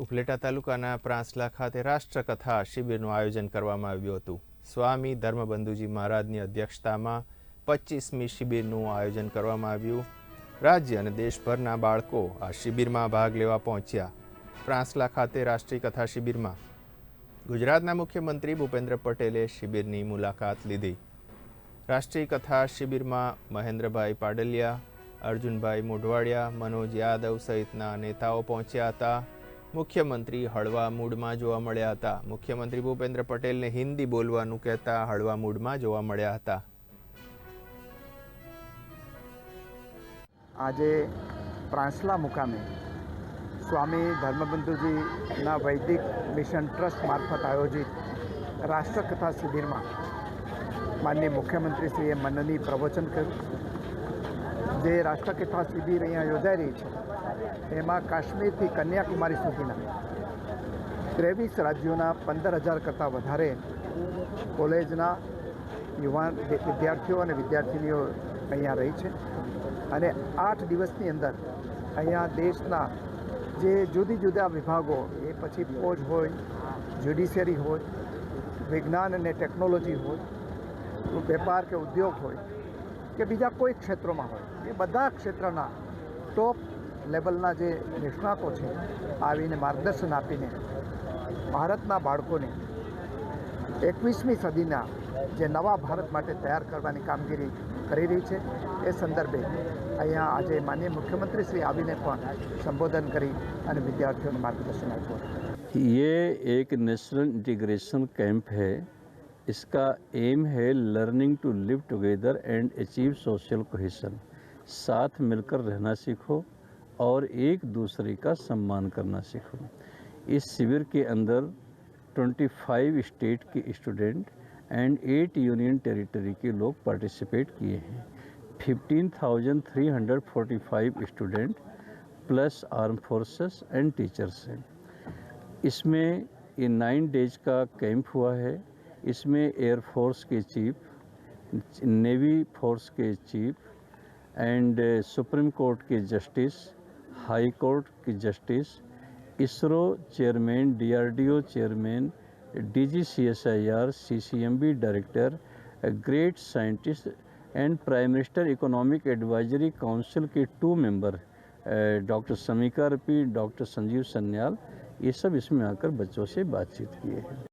ઉપલેટા તાલુકાના પ્રાંસલા ખાતે રાષ્ટ્રકથા શિબિરનું આયોજન કરવામાં આવ્યું હતું. સ્વામી ધર્મબંધુજી મહારાજની અધ્યક્ષતામાં પચીસમી શિબિરનું આયોજન કરવામાં આવ્યું. રાજ્ય અને દેશભરના બાળકો આ શિબિરમાં ભાગ લેવા પહોંચ્યા. પ્રાંસલા ખાતે રાષ્ટ્રીય કથા શિબિરમાં ગુજરાતના મુખ્યમંત્રી ભૂપેન્દ્ર પટેલે શિબિરની મુલાકાત લીધી. રાષ્ટ્રીય કથા શિબિરમાં મહેન્દ્રભાઈ પાડલિયા, અર્જુનભાઈ મોઢવાડિયા, મનોજ યાદવ સહિતના નેતાઓ પહોંચ્યા હતા. મુખ્યમંત્રી હળવા મૂડમાં જોવા મળ્યા હતા. મુખ્યમંત્રી ભૂપેન્દ્ર પટેલને હિન્દી બોલવાનું કહેતા હળવા મૂડમાં જોવા મળ્યા હતા. આજે પ્રાંસલા મુકામે સ્વામી ધર્મબંધુજીના વૈદિક મિશન ટ્રસ્ટ મારફત આયોજિત રાષ્ટ્રકથા શિબિરમાં માનનીય મુખ્યમંત્રીશ્રીએ મનની પ્રવચન કર્યું. જે રાષ્ટ્રકથા શિબિર અહીંયા યોજાઈ રહી છે એમાં કાશ્મીરથી કન્યાકુમારી સુધીના ત્રેવીસ રાજ્યોના પંદર હજાર કરતાં વધારે કોલેજના યુવાન વિદ્યાર્થીઓ અને વિદ્યાર્થીનીઓ અહીંયા રહી છે. અને આઠ દિવસની અંદર અહીંયા દેશના જે જુદી જુદા વિભાગો, એ પછી ફોજ હોય, જ્યુડિશિયરી હોય, વિજ્ઞાન અને ટેકનોલોજી હોય, વેપાર કે ઉદ્યોગ હોય, કે બીજા કોઈ ક્ષેત્રોમાં હોય, એ બધા ક્ષેત્રના ટોપ લેવલના જે નિષ્ણાતો છે આવીને માર્ગદર્શન આપીને ભારતના બાળકોને એકવીસમી સદીના જે નવા ભારત માટે તૈયાર કરવાની કામગીરી કરી રહી છે એ સંદર્ભે અહીંયા આજે માનનીય મુખ્યમંત્રી શ્રી આવીને પણ સંબોધન કરી અને વિદ્યાર્થીઓને માર્ગદર્શન આપ્યું હતું ये एक नेशनल इंटीग्रेशन कैंप है इसका एम है learning to live together and achieve social cohesion साथ मिलकर रहना सीखो और एक दूसरे का सम्मान करना सीखो। इस शिविर के अंदर 25 स्टेट के स्टूडेंट एंड 8 यूनियन टेरिटरी के लोग पार्टिसिपेट किए हैं। 15,345 student plus arm forces and teachers हैं। इसमें ये नाइन डेज़ का कैंप हुआ है। इसमें एयरफोर्स के चीफ नेवी फोर्स के चीफ एंड सुप्रीम कोर्ट के जस्टिस हाई कोर्ट की justice, ISRO chairman, DRDO chairman, DG CSIR, CCMB director, great scientist and prime minister, economic advisory council के two member doctor Shamika Ravi, doctor Sanjeev Sanyal, ये सब इसमें आकर बच्चों से बातचीत किए हैं।